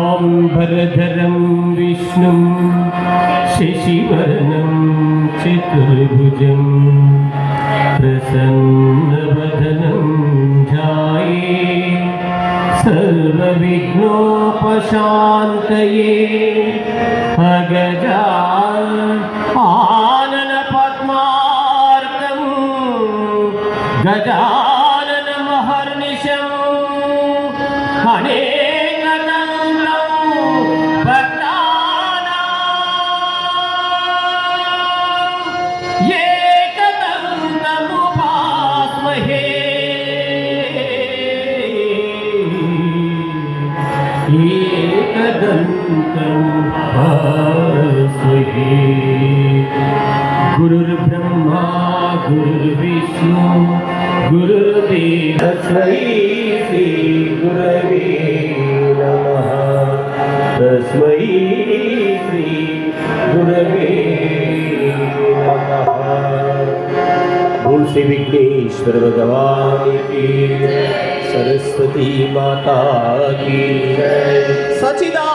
शुक्लाम्बरधरं विष्णुं शशिवर्णं चतुर्भुजं प्रसन्नवदनं ध्याये सर्वविघ्नोपशान्तये गजाननमहर्निशम् अनेकदन्तं भक्तानाम् एकदन्तमुपास्महे एकदन्तम् उपास्महे गुरुर्ब्रह्मा गुरुर्विष्णु गुरुर्देव तस्मै श्री गुरवे नमः तस्मै श्री गुरवे नमः बोल श्री विघ्नेश्वर भगवान की सरस्वती माता की जय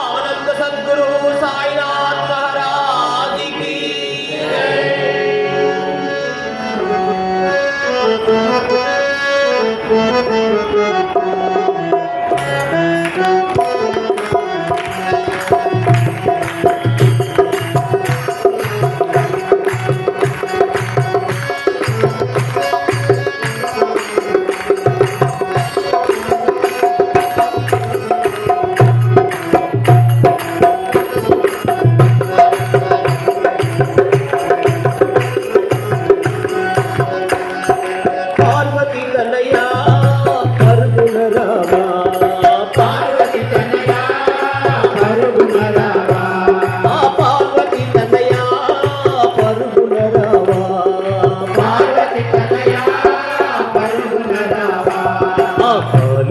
పార్వతి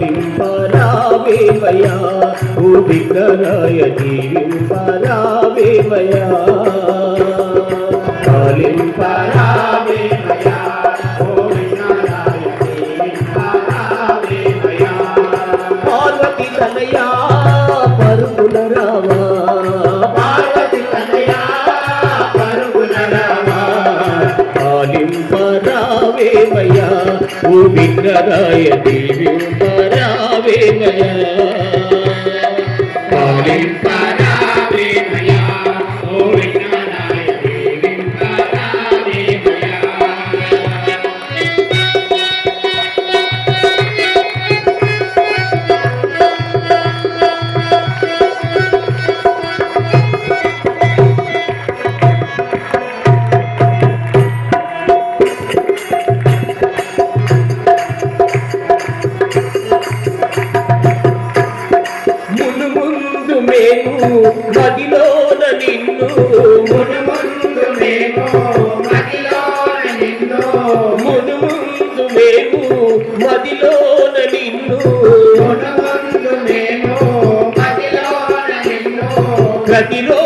పాలింపరావేమయా ఓ విఘ్నరాయ జీవింపరావేమయా పాలింపరావేమయా పార్వతి తనయా పరుగుల రావా? పార్వతి తనయా పరుగుల రావా? విఘ్నరాయ হবে మదిలోన నిన్ను. మును ముందు మేము మదిలోన నిన్ను. మును ముందు మేము మదిలోన నిన్ను. మును ముందు మేము మదిలోన నిన్ను ప్రతిరోజు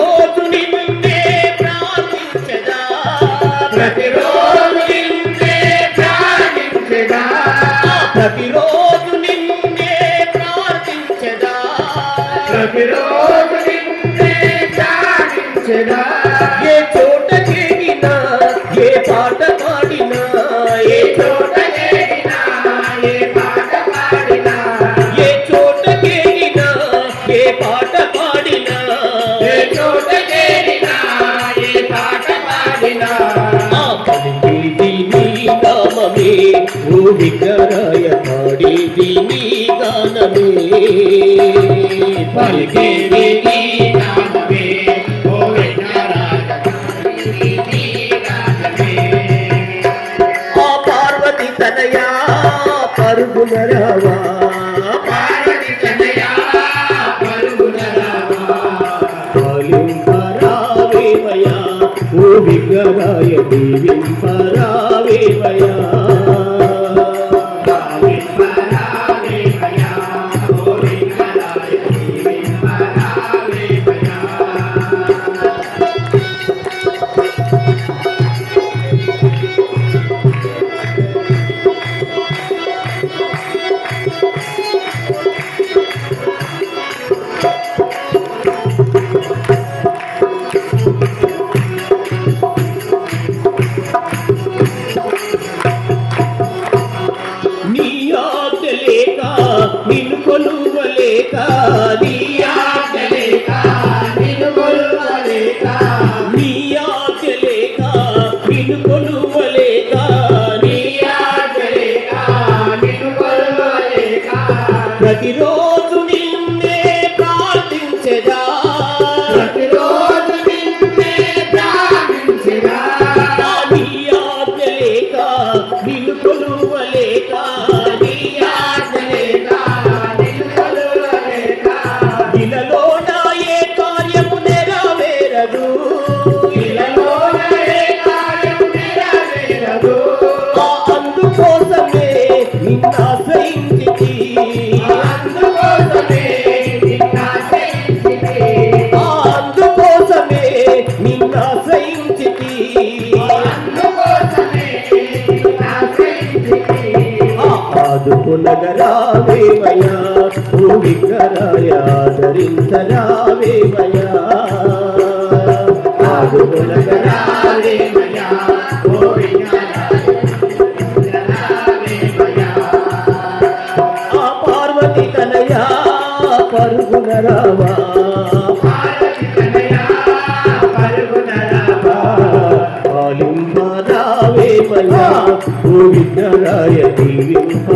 నామమే విఘ్నరాయ పాడేది నీ గానమే. పలికేది నీ పరుగున రావా. పరుగున రావా. పాలింపరావేమయా ఓ విఘ్నరాయ పిలుకొలువలేక నీ ఆకలేక పిలుకొలువలేక నీ ఆకలేక పిలుకొలువలేక నీ ఆకలేక పిలుకొలువలేక ప్రతిరోజు నిన్నే ప్రార్థించదా ప్రతిరోజు నిన్నే ప్రార్థించదా నీ ఆకలేక పిలుకొలువలేక ఆదుకునగరావేమయా భూమికరాయాదరించరావేమయా ఆదుకునగరా రావేమయా, ఓ విఘ్నరావేమయా. ఆ పార్వతి తనయా పరుగునరావా. పాలింపరావేమయా భూమికరాయ దీవింప